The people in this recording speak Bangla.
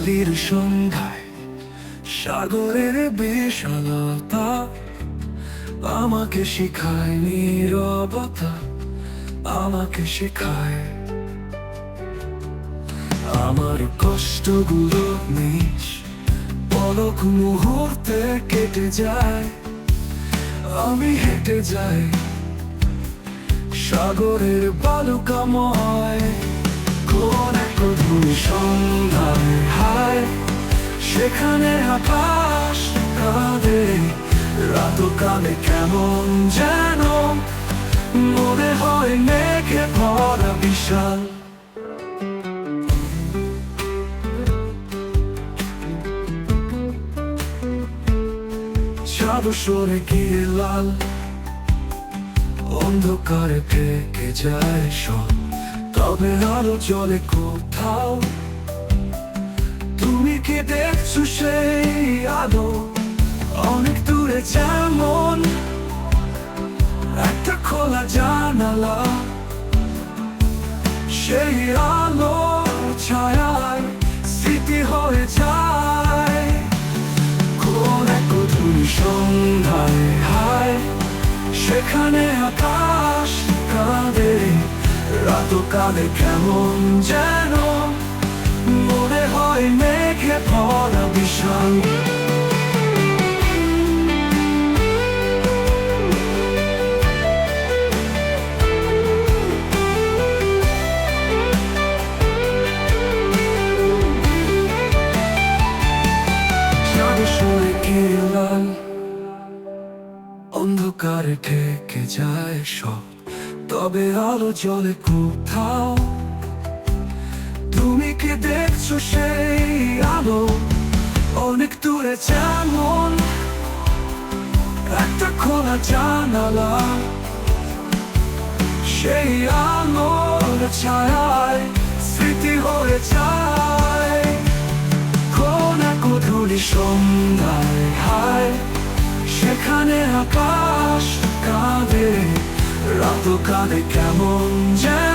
দিল্লির সন্ধ্যায়, সাগরের বিশালতা। আমাকে শিখায় নীরবতা, আমাকে শেখায় আমার কষ্টগুলো নিস পলক মুহূর্তে কেটে যায়, আমি হেঁটে যাই। সাগরের বালুকাময়, কোন এক সেখানে আকাশ কাঁদে, রাত কাঁদে কেমন যেন মনে হয় মেঘে ভরা বিশাল। সরে গিয়ে লাল, অন্ধকারে থেকে যায় সব। তবে আলো চলে কোথাও অনেক দূরে একটা খোলা জানালা। সেই আলো ছায়ায় স্মৃতি হয়ে যায়। কোন এক গধুর সন্ধ্যায় সেখানে আকাশ কাঁদে। রাত কাঁদে কেমন যেন মনে হয় মেঘে। অন্ধকারে ঠেকে যায় সব তবে আলো জলে কোথাও? তুমি কি দেখছ সেই আলো? অনেক দূরে যেমন একটা খোলা জানালা সেই আলোর ছায়ায় স্মৃতি হয়ে যায় কোন এক গধূলি সন্ধ্যায় হায় সেখানে আকাশ কাঁদে রাত কাঁদে কেমন যেন